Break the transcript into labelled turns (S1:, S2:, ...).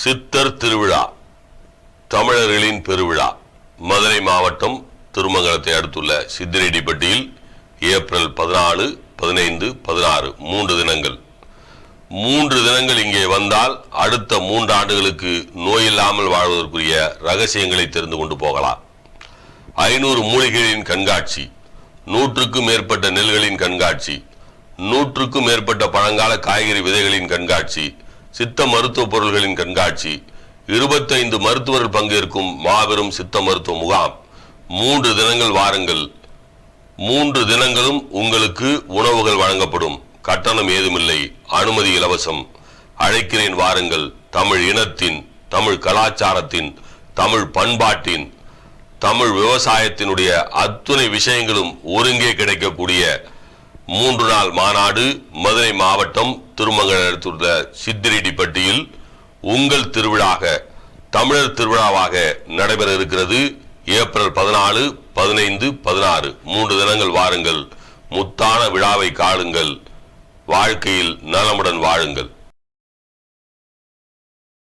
S1: சித்தர் திருவிழா தமிழர்களின் பெருவிழா. மதுரை மாவட்டம் திருமங்கலத்தை அடுத்துள்ள சித்திரெட்டிப்பட்டியில் ஏப்ரல் பதினாலு பதினைந்து பதினாறு மூன்று தினங்கள். மூன்று தினங்கள் இங்கே வந்தால் அடுத்த மூன்று ஆண்டுகளுக்கு நோயில்லாமல் வாழ்வதற்குரிய ரகசியங்களை தெரிந்து கொண்டு போகலாம். ஐநூறு மூலிகைகளின் கண்காட்சி நூற்றுக்கும் மேற்பட்ட நெல்களின் கண்காட்சி நூற்றுக்கும் மேற்பட்ட பழங்கால காய்கறி விதைகளின் கண்காட்சி சித்த மருத்துவ பொருள்களின் கண்காட்சி. இருபத்தைந்து மருத்துவர்கள் பங்கேற்கும் மாபெரும் சித்த மருத்துவ முகாம். மூன்று தினங்கள் வாருங்கள். மூன்று தினங்களும் உங்களுக்கு உணவுகள் வழங்கப்படும். கட்டணம் ஏதுமில்லை. அனுமதி இலவசம். அழைக்கிறேன் வாருங்கள். தமிழ் இனத்தின் தமிழ் கலாச்சாரத்தின் தமிழ் பண்பாட்டின் தமிழ் விவசாயத்தினுடைய அத்துணை விஷயங்களும் ஒருங்கே கிடைக்கக்கூடிய மூன்று நாள் மாநாடு மதுரை மாவட்டம் திருமங்கலம் சித்திரிடிப்பட்டியில் உங்கள் திருவிழாக தமிழர் திருவிழாவாக நடைபெற இருக்கிறது. ஏப்ரல் பதினாலு பதினைந்து பதினாறு. மூன்று தினங்கள் வாருங்கள். முத்தான விழாவை காடுங்கள் வாழ்க்கையில் நலமுடன் வாழுங்கள்.